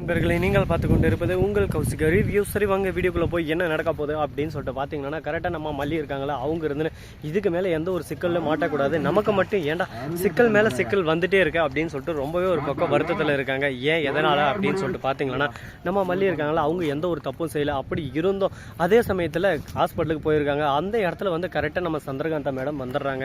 நண்பர்களை நீங்கள் பார்த்து கொண்டு இருப்பது உங்கள் கௌசிக ரிவ்யூ சரி வாங்க வீடியோக்குள்ளே போய் என்ன நடக்க போகுது அப்படின்னு சொல்லிட்டு பார்த்தீங்கன்னா கரெக்டாக நம்ம மல்லி இருக்காங்களா அவங்க இருந்துன்னு இதுக்கு மேலே எந்த ஒரு சிக்கலில் மாட்டக்கூடாது. நமக்கு மட்டும் ஏன்டா சிக்கல் மேலே சிக்கல் வந்துட்டே இருக்கு அப்படின்னு சொல்லிட்டு ரொம்பவே ஒரு பக்கம் வருத்தத்தில் இருக்காங்க. ஏன் எதனால் அப்படின்னு சொல்லிட்டு பார்த்தீங்கன்னா நம்ம மல்லி இருக்காங்களா அவங்க எந்த ஒரு தப்பும் செய்யலை. அப்படி இருந்தும் அதே சமயத்தில் ஹாஸ்பிட்டலுக்கு போயிருக்காங்க. அந்த இடத்துல வந்து கரெக்டாக நம்ம சந்திரகாந்தா மேடம் வந்துடுறாங்க.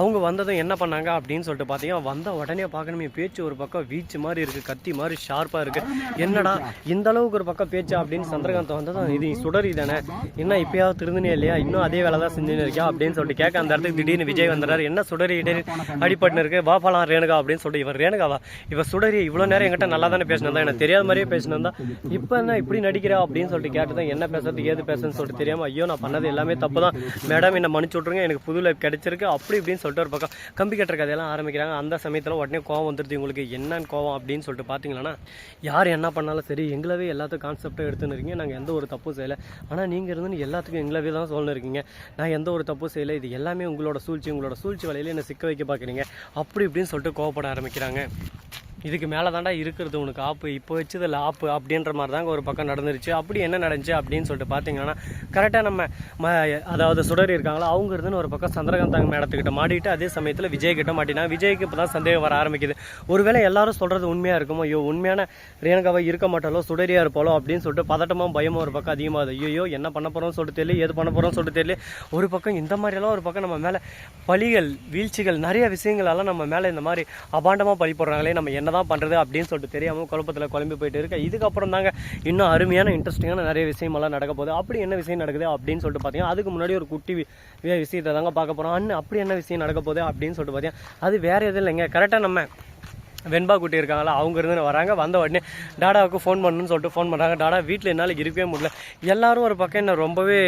அவங்க வந்ததும் என்ன பண்ணாங்க அப்படின்னு சொல்லிட்டு பார்த்தீங்கன்னா வந்த உடனே பார்க்கணுமே பேச்சு ஒரு பக்கம் வீச்சு மாதிரி இருக்குது கத்தி மாதிரி ஷார்ப்பாக இருக்குது என்னடா இந்த அளவுக்கு ஒரு பக்கம் பேச்சா அப்படின்னு சந்திரகாந்த் வந்ததும் இது சுடரி தானே? என்ன இப்பயாவது திருந்தினே இல்லையா? இன்னும் அதே வேலை தான் செஞ்சுன்னு இருக்கியா அப்படின்னு சொல்லிட்டு கேட்க அந்த இடத்துக்கு திடீர்னு விஜய் வந்துடுறாரு. என்ன சுடரி இடறி அடிப்பட்டு இருக்கு. பாப்பாலாம் ரேணுகா அப்படின்னு சொல்லிட்டு இவர் ரேணுகாவா இவர் சுடரி இவ்வளோ நேரம் எங்கிட்ட நல்லா தானே பேசினதா எனக்கு தெரியாத மாதிரியே பேசினதா இப்போ என்ன இப்படி நடிக்கிறா அப்படின்னு சொல்லிட்டு கேட்டதான் என்ன பேசுறது ஏது பேசுறதுன்னு சொல்லிட்டு தெரியாம ஐயோ நான் பண்ணது எல்லாமே தப்பு தான் மேடம் என்ன மன்னிச்சு விட்ருங்க எனக்கு புது லைஃப் கிடைச்சிருக்கு. அப்படி இப்படின்னு சொல்லிட்டு ஒரு பக்கம் கம்பி கட்டுற கதையெல்லாம் ஆரம்பிக்கிறாங்க. அந்த சமயத்தில் உடனே கோவம் வந்துருது. உங்களுக்கு என்னன்னு கோவம் அப்படின்னு சொல்லிட்டு பார்த்தீங்கன்னா யார் என்ன பண்ணாலும் சரி எங்களவே எல்லாத்துக்கும் கான்செப்டாக எடுத்துன்னு இருக்கீங்க. நாங்கள் எந்த ஒரு தப்பும் செய்யலை. ஆனால் நீங்கள் இருந்து எல்லாத்துக்கும் எங்களவே தான் சொல்லணும் இருக்கீங்க. நான் எந்த ஒரு தப்பும் செய்யலை. இது எல்லாமே உங்களோட சூழ்ச்சி உங்களோட சூழ்ச்சி வலையில் என்னை சிக்க வைக்க பார்க்குறீங்க. அப்படி இப்படின்னு சொல்லிட்டு கோவப்பட ஆரம்பிக்கிறாங்க. இதுக்கு மேலே தாண்டா இருக்கிறது உனக்கு. ஆப்பு இப்போ வச்சதில் ஆப்பு அப்படின்ற மாதிரி தாங்க ஒரு பக்கம் நடந்துருச்சு. அப்படி என்ன நடந்துச்சு அப்படின்னு சொல்லிட்டு பார்த்தீங்கன்னா கரெக்டாக நம்ம ம அதாவது சுடர் இருக்காங்களோ அவங்க இருந்துன்னு ஒரு பக்கம் சந்திரகாந்தாங்க மேடத்துக்கிட்ட மாட்டிட்டு அதே சமயத்தில் விஜய் கிட்ட மாட்டினா விஜய்க்கு இப்போ தான் சந்தேகம் வர ஆரம்பிக்குது. ஒருவேளை எல்லாரும் சொல்கிறது உண்மையாக இருக்குமோ? ஐயோ உண்மையான ரேணுகாவை இருக்க மாட்டாலோ சுடரியாக இருப்பாளோ அப்படின்னு சொல்லிட்டு பதட்டமும் பயமும் ஒரு பக்கம் அதிகமாகுது ஐயோ என்ன பண்ண போகிறோம்னு சொல்லிட்டு தெரியல ஏது பண்ண போகிறோம்னு சொல்லிட்டு தெரியல. ஒரு பக்கம் இந்த மாதிரியெல்லாம் ஒரு பக்கம் நம்ம மேலே பழிகள் வீழ்ச்சிகள் நிறைய விஷயங்களெல்லாம் நம்ம மேலே இந்த மாதிரி அபாண்டமாக பழி போடுறாங்களே நம்ம என்னதான் பண்ணுறது அப்படின்னு சொல்லிட்டு தெரியாமல் குழப்பத்தில் குழம்பி போயிட்டு இருக்கு. இதுக்கப்புறம் தாங்க இன்னும் அருமையான இன்ட்ரெஸ்டிங்கான நிறைய விஷயமெல்லாம் நடக்க போகுது. அப்படி என்ன விஷயம் நடக்குது அப்படின்னு சொல்லிட்டு பார்த்தீங்கன்னா அதுக்கு முன்னாடி ஒரு குட்டி விஷயத்தை தாங்க பார்க்க போகிறோம் அண்ணன் அப்படி என்ன விஷயம் நடக்க போகுது அப்படின்னு சொல்லிட்டு பார்த்தீங்கன்னா அது வேற எதுவும் இல்லைங்க. கரெக்டாக நம்ம வெண்பா குட்டி இருக்காங்களா அவங்க இருந்து வராங்க. வந்த உடனே டாடாவுக்கு ஃபோன் பண்ணணும்னு சொல்லிட்டு ஃபோன் பண்ணுறாங்க டாடா வீட்டில் என்னால் இருக்கவே முடியல. எல்லாரும் ஒரு பக்கம் என்ன ரொம்பவே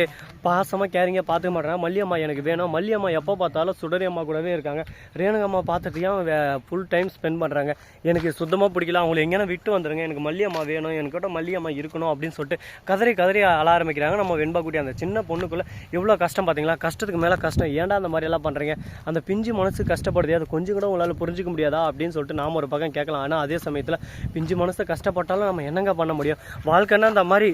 பாசமாக கேரிங்காக பார்த்துக்க மாட்டாங்க மல்லியம்மா எனக்கு வேணும். மல்லியம்மா எப்போ பார்த்தாலும் சுடரி அம்மா கூடவே இருக்காங்க. ரேணுகம்மா பார்த்துட்டியும் ஃபுல் டைம் ஸ்பெண்ட் பண்ணுறாங்க எனக்கு சுத்தமாக பிடிக்கல. அவங்களை எங்கேனா விட்டு வந்துடுங்க எனக்கு மல்லியம்மா வேணும். எனக்கிட்ட மல்லியம்மா இருக்கணும் அப்படின்னு சொல்லிட்டு கதறி கதறி அழ ஆரம்பிக்கிறாங்க. நம்ம வெண்பா குட்டி அந்த சின்ன பொண்ணுக்குள்ளே எவ்வளோ கஷ்டம் பார்த்தீங்களா கஷ்டத்துக்கு மேலே கஷ்டம். ஏன்டா அந்த மாதிரி எல்லாம் பண்ணுறீங்க அந்த பிஞ்சு மனசு கஷ்டப்படுது. அது கொஞ்சம் கூட உங்களால் புரிஞ்சிக்க முடியாதா? அப்படின்னு சொல்லிட்டு நாம ஒரு பக்கம் கேட்கலாம். ஆனால் அதே சமயத்தில் பிஞ்சு மனசு கஷ்டப்பட்டாலும் நம்ம என்னங்க பண்ண முடியும்? வாழ்க்கைன்னா அந்த மாதிரி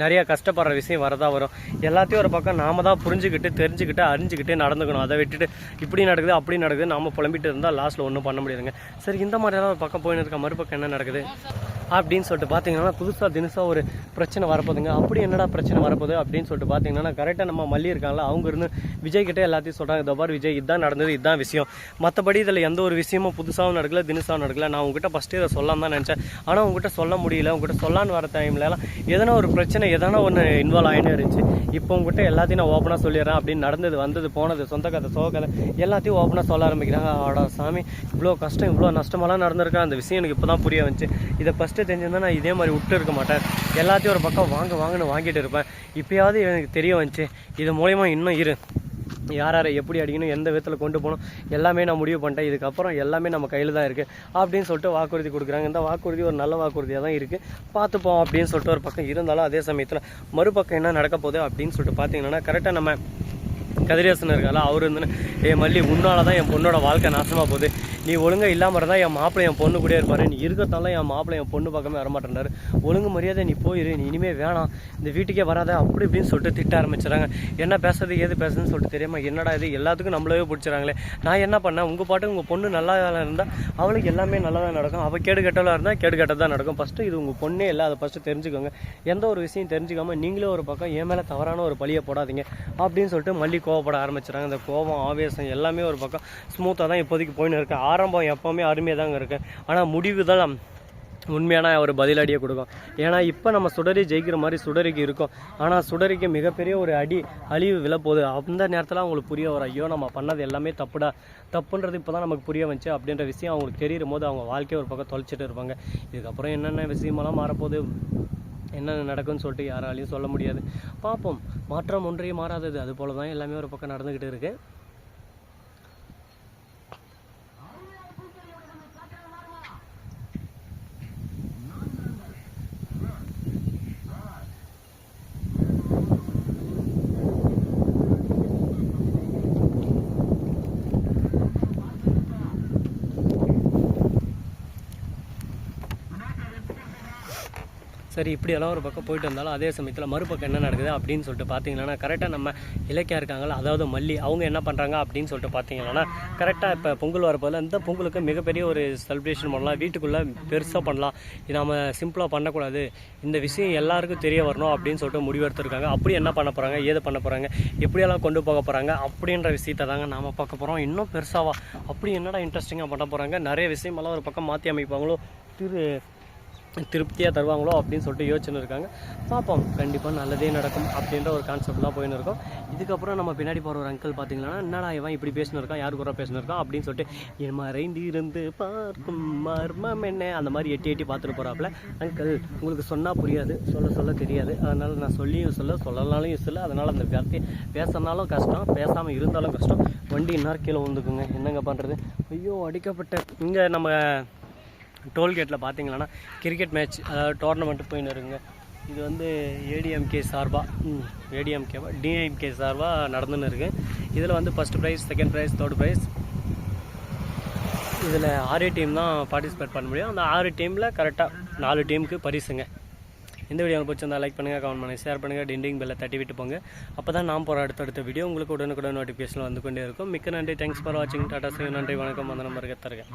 நிறையா கஷ்டப்படுற விஷயம் வரதா வரும். எல்லாத்தையும் ஒரு பக்கம் நாம தான் புரிஞ்சுக்கிட்டு தெரிஞ்சுக்கிட்டு அறிஞ்சுக்கிட்டு நடந்துக்கணும். அதை விட்டுட்டு இப்படி நடக்குது அப்படி நடக்குது நாம புலம்பிட்டு இருந்தால் லாஸ்ட்டில் ஒன்றும் பண்ண முடியாதுங்க. சரி இந்த மாதிரியெல்லாம் ஒரு பக்கம் போயின்னு இருக்க மறுபக்கம் என்ன நடக்குது? அப்படின்னு சொல்லிட்டு பார்த்தீங்கன்னா புதுசாக தினசாக ஒரு பிரச்சனை வரப்போதுங்க அப்படி என்னடா பிரச்சனை வரப்போகுது அப்படின்னு சொல்லிட்டு பார்த்தீங்கன்னா கரெக்டாக நம்ம மல்லி இருக்காங்களா அவங்க இருந்து விஜய் கிட்டே எல்லாத்தையும் சொல்கிறாங்க இந்த விஜய் இதுதான் நடந்தது இதுதான் விஷயம். மற்றபடி இதில் எந்த ஒரு விஷயமும் புதுசாகவும் நடக்கல தினசாகவும் நடக்கல. நான் உங்ககிட்ட ஃபஸ்ட்டு இதை சொல்லலாம் தான் நினச்சேன். ஆனால் உங்ககிட்ட சொல்ல முடியல. உங்ககிட்ட சொல்லான்னு வர டைம்லலாம் எதனா ஒரு பிரச்சனை எதனா ஒன்று இன்வால்வ் ஆகினே இருந்துச்சு. இப்போ உங்ககிட்ட எல்லாத்தையும் நான் ஓப்பனாக சொல்லிடுறேன் அப்படின்னு நடந்தது வந்தது போனது சொந்த கதை சோக கதை எல்லாத்தையும் ஓப்பனாக சொல்ல ஆரம்பிக்கிறாங்க. ஆடா சாமி இவ்வளோ கஷ்டம் இவ்வளோ நஷ்டமெல்லாம் நடந்திருக்கா? அந்த விஷயம் எனக்கு இப்போ தான் புரிய வந்துச்சு. இதை ஃபஸ்ட் ஃபஸ்ட்டு தெரிஞ்சிருந்தா நான் இதே மாதிரி விட்டு இருக்க மாட்டேன். எல்லாத்தையும் ஒரு பக்கம் வாங்க வாங்கன்னு வாங்கிட்டு இருப்பேன். இப்போயாவது எனக்கு தெரிய வந்துச்சு இது மூலயமா இன்னும் இரு. யார் யாரை எப்படி அடிக்கணும் எந்த விதத்தில் கொண்டு போகணும் எல்லாமே நான் முடிவு பண்ணிட்டேன். இதுக்கப்புறம் எல்லாமே நம்ம கையில் தான் இருக்குது அப்படின்னு சொல்லிட்டு வாக்குறுதி கொடுக்குறாங்க. இந்த வாக்குறுதி ஒரு நல்ல வாக்குறுதியாக தான் இருக்குது பார்த்துப்போம் அப்படின்னு சொல்லிட்டு ஒரு பக்கம் இருந்தாலும் அதே சமயத்தில் மறுபக்கம் என்ன நடக்க போகுது அப்படின்னு சொல்லிட்டு பார்த்தீங்கன்னா கரெக்டாக நம்ம கதிரேசன் இருக்கால அவர் வந்து ஏ மல்லி உன்னால தான் என் பொண்ணோட வாழ்க்கை நாசமாக போகுது. நீ ஒழுங்காக இல்லாமல் இருந்தால் என் மாப்பிள்ளை என் பொண்ணு கூட இருப்பாரு. நீ இருக்கத்தாலும் என் மாப்பிள்ளை என் பொண்ணு பக்கமே வரமாட்டேன்றாரு. ஒழுங்கு மரியாதை நீ போயிரு நீ இனிமேல் வேணாம். இந்த வீட்டுக்கே வராத. அப்படி இப்படின்னு சொல்லிட்டு திட்ட ஆரம்பிச்சுறாங்க என்ன பேசுறது ஏது பேசுறதுன்னு சொல்லிட்டு தெரியாமல் என்னடா இது? எல்லாத்துக்கும் நம்மளவே பிடிச்சிறாங்களே நான் என்ன பண்ணேன்? உங்கள் பாட்டு உங்கள் பொண்ணு நல்லா இருந்தால் அவளுக்கு எல்லாமே நல்லா தான் நடக்கும். அவள் கேடு கெட்டவளாக இருந்தால் கேடு கெட்டது தான் நடக்கும். ஃபஸ்ட்டு இது உங்கள் பொண்ணே இல்லை. அதை ஃபஸ்ட்டு தெரிஞ்சுக்கோங்க. எந்த ஒரு விஷயம் தெரிஞ்சுக்காமல் நீங்களே ஒரு பக்கம் என் மேலே தவறான ஒரு பழியை போடாதீங்க. அப்படின்னு சொல்லிட்டு மல்லி கோவப்பட ஆரம்பிச்சிடுறாங்க. இந்த கோபம் ஆவேசம் எல்லாமே ஒரு பக்கம் ஸ்மூத்தாக தான் இப்போதைக்கு போயின்னு இருக்கு. ஆரம்பம் எப்போவுமே அருமையாக தாங்க இருக்கு. ஆனால் முடிவு தான் உண்மையான ஒரு பதிலடியை கொடுக்கும். ஏன்னா இப்போ நம்ம சுடரி ஜெயிக்கிற மாதிரி சுடரிக்கு இருக்கும். ஆனால் சுடரிக்கு மிகப்பெரிய ஒரு அடி அழிவு விழப்போகுது. அந்த நேரத்தில் அவங்களுக்கு புரிய வரும். ஐயோ நம்ம பண்ணது எல்லாமே தப்புடா. தப்புன்றது இப்போ தான் நமக்கு புரிய வந்துச்சு அப்படின்ற விஷயம் அவங்களுக்கு தெரியும் போது அவங்க வாழ்க்கையை ஒரு பக்கம் தொலைச்சிட்டு இருப்பாங்க. இதுக்கப்புறம் என்னென்ன விஷயமெல்லாம் மாறப்போகுது? என்ன நடக்கும்னு சொல்லிட்டு யாராலையும் சொல்ல முடியாது. பார்ப்போம். மாற்றம் ஒன்றே மாறாதது. அது போல தான் எல்லாமே ஒரு பக்கம் நடந்துக்கிட்டு இருக்கு. சரி இப்படியெல்லாம் ஒரு பக்கம் போயிட்டு வந்தாலும் அதே சமயத்தில் மறுபக்கம் என்ன நடக்குது அப்படின்னு சொல்லிட்டு பார்த்தீங்கன்னா கரெக்டாக நம்ம இலக்கியா இருக்காங்களா அதாவது மல்லி அவங்க என்ன பண்ணுறாங்க அப்படின்னு சொல்லிட்டு பார்த்தீங்கன்னா கரெக்டாக இப்போ பொங்கல் வரப்போதில் இந்த பொங்கலுக்கு மிகப்பெரிய ஒரு செலிப்ரேஷன் பண்ணலாம் வீட்டுக்குள்ளே பெருசாக பண்ணலாம். இது நம்ம சிம்பிளாக பண்ணக்கூடாது. இந்த விஷயம் எல்லாருக்கும் தெரிய வரணும் அப்படின்னு சொல்லிட்டு முடிவெடுத்திருக்காங்க. அப்படி என்ன பண்ண போகிறாங்க ஏது பண்ண போகிறாங்க எப்படியெல்லாம் கொண்டு போக போகிறாங்க அப்படின்ற விஷயத்தை தாங்க நாம் பார்க்க போகிறோம் இன்னும் பெருசாவா? அப்படி என்னடா இன்ட்ரெஸ்டிங்காக பண்ண போகிறாங்க நிறைய விஷயமெல்லாம் ஒரு பக்கம் மாற்றி அமைப்பாங்களோ? திரு திருப்தியாக தருவாங்களோ அப்படின்னு சொல்லிட்டு யோசனை இருக்காங்க பார்ப்போம். கண்டிப்பாக நல்லதே நடக்கும் அப்படின்ற ஒரு கான்செப்ட்லாம் போயின்னு இருக்கோம் இதுக்கப்புறம் நம்ம பின்னாடி போகிற ஒரு அங்கிள் பார்த்தீங்கன்னா என்னடா இவன் இப்படி பேசினு இருக்கான் யார் கூட பேசினிருக்கான் அப்படின்னு சொல்லிட்டு என் மறைந்து இருந்து பார்க்கும் மர்மம் என்ன? அந்த மாதிரி எட்டி எட்டி பார்த்துட்டு போகிறாப்புல அங்கிள் உங்களுக்கு சொன்னால் புரியாது. சொல்ல சொல்ல தெரியாது. அதனால் நான் சொல்லியும் சொல்ல சொல்லலாலும் இல்லை. அதனால் அந்த வார்த்தையை பேசினாலும் கஷ்டம் பேசாமல் இருந்தாலும் கஷ்டம். வண்டி இன்னொரு கீழே வந்துக்குங்க என்னங்க பண்ணுறது ஐயோ அடிக்கப்பட்ட இங்கே நம்ம டோல்கேட்டில் பார்த்தீங்கன்னா கிரிக்கெட் மேட்ச் அதாவது டோர்னமெண்ட்டு போயின்னு இருக்குங்க இது வந்து ஏடிஎம்கே சார்பாக ஏடிஎம்கேவா டிஎம்கே சார்பாக நடந்துன்னு இருக்குது இதில் வந்து first prize second prize third prize இதில் ஆறு டீம் தான் பார்ட்டிசிபேட் பண்ண முடியும். அந்த ஆறு டீமில் கரெக்டாக நாலு டீமுக்கு பரிசுங்க. இந்த வீடியோ பிடிச்சிருந்தா லைக் பண்ணுங்கள் கமெண்ட் பண்ணுங்கள் ஷேர் பண்ணுங்கள் டிண்டிங் பெல்லை தட்டி விட்டு போங்க. அப்போ தான் நான் போகிற அடுத்தடுத்த வீடியோ உங்களுக்கு உடனுக்குடன் நோட்டிஃபிகேஷன் வந்து கொண்டே இருக்கும். மிக்க நன்றி. தேங்க்ஸ் ஃபார் வாட்சிங் டாடா சிங் நன்றி வணக்கம். அந்த நம்பருக்கு தருங்க